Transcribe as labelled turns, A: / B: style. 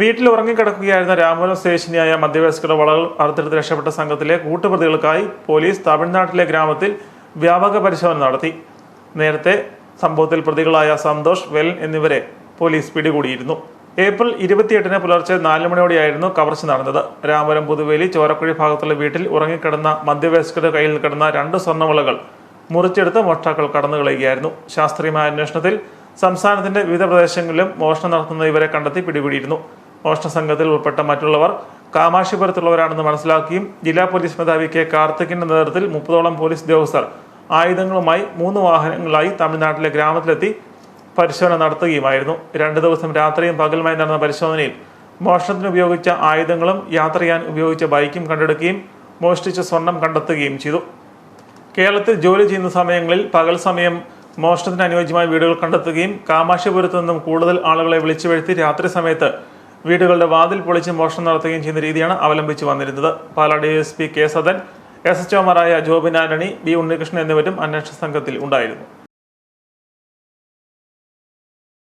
A: വീട്ടിൽ ഉറങ്ങിക്കിടക്കുകയായിരുന്ന രാമപുരം സ്വദേശിനിയായ മധ്യവയസ്കരുടെ വളകൾ അറുത്തെടുത്ത് രക്ഷപ്പെട്ട സംഘത്തിലെ കൂട്ടുപ്രതികൾക്കായി പോലീസ് തമിഴ്നാട്ടിലെ ഗ്രാമത്തിൽ വ്യാപക പരിശോധന നടത്തി. നേരത്തെ സംഭവത്തിൽ പ്രതികളായ സന്തോഷ് വെൽ എന്നിവരെ പോലീസ് പിടികൂടിയിരുന്നു. ഏപ്രിൽ ഇരുപത്തിയെട്ടിന് പുലർച്ചെ നാല് മണിയോടെയായിരുന്നു കവർച്ച നടന്നത്. രാമപുരം പുതുവേലി ചോരക്കുഴി ഭാഗത്തുള്ള വീട്ടിൽ ഉറങ്ങിക്കിടന്ന മധ്യവയസ്കരുടെ കയ്യിൽ കിടന്ന രണ്ട് സ്വർണവളകൾ മുറിച്ചെടുത്ത് മോഷ്ടാക്കൾ കടന്നു കളയുകയായിരുന്നു. ശാസ്ത്രീയമായ അന്വേഷണത്തിൽ സംസ്ഥാനത്തിന്റെ വിവിധ പ്രദേശങ്ങളിലും മോഷണം നടത്തുന്ന ഇവരെ കണ്ടെത്തി പിടികൂടിയിരുന്നു. മോഷണ സംഘത്തിൽ ഉൾപ്പെട്ട മറ്റുള്ളവർ കാമാക്ഷിപുരത്തുള്ളവരാണെന്ന് മനസ്സിലാക്കുകയും ജില്ലാ പോലീസ് മേധാവി കെ കാർത്തിക്കിന്റെ നേതൃത്വത്തിൽ മുപ്പതോളം പോലീസ് ഉദ്യോഗസ്ഥർ ആയുധങ്ങളുമായി മൂന്ന് വാഹനങ്ങളായി തമിഴ്നാട്ടിലെ ഗ്രാമത്തിലെത്തി പരിശോധന നടത്തുകയുമായിരുന്നു. രണ്ടു ദിവസം രാത്രിയും പകലുമായി നടന്ന പരിശോധനയിൽ മോഷണത്തിന് ഉപയോഗിച്ച ആയുധങ്ങളും യാത്ര ചെയ്യാൻ ഉപയോഗിച്ച ബൈക്കും കണ്ടെടുക്കുകയും മോഷ്ടിച്ച സ്വർണം കണ്ടെത്തുകയും ചെയ്തു. കേരളത്തിൽ ജോലി ചെയ്യുന്ന സമയങ്ങളിൽ പകൽ സമയം മോഷണത്തിന് അനുയോജ്യമായ വീടുകൾ കണ്ടെത്തുകയും കാമാക്ഷിപുരത്ത് നിന്നും കൂടുതൽ ആളുകളെ വിളിച്ചു രാത്രി സമയത്ത് വീടുകളുടെ വാതിൽ പൊളിച്ച് മോഷണം നടത്തുകയും ചെയ്യുന്ന രീതിയാണ് അവലംബിച്ചു വന്നിരുന്നത്. Palad S P K Sadan S H ഒമാരായ Jobin Antony B Unnikrishnan എന്നിവരും അന്വേഷണ സംഘത്തിൽ ഉണ്ടായിരുന്നു.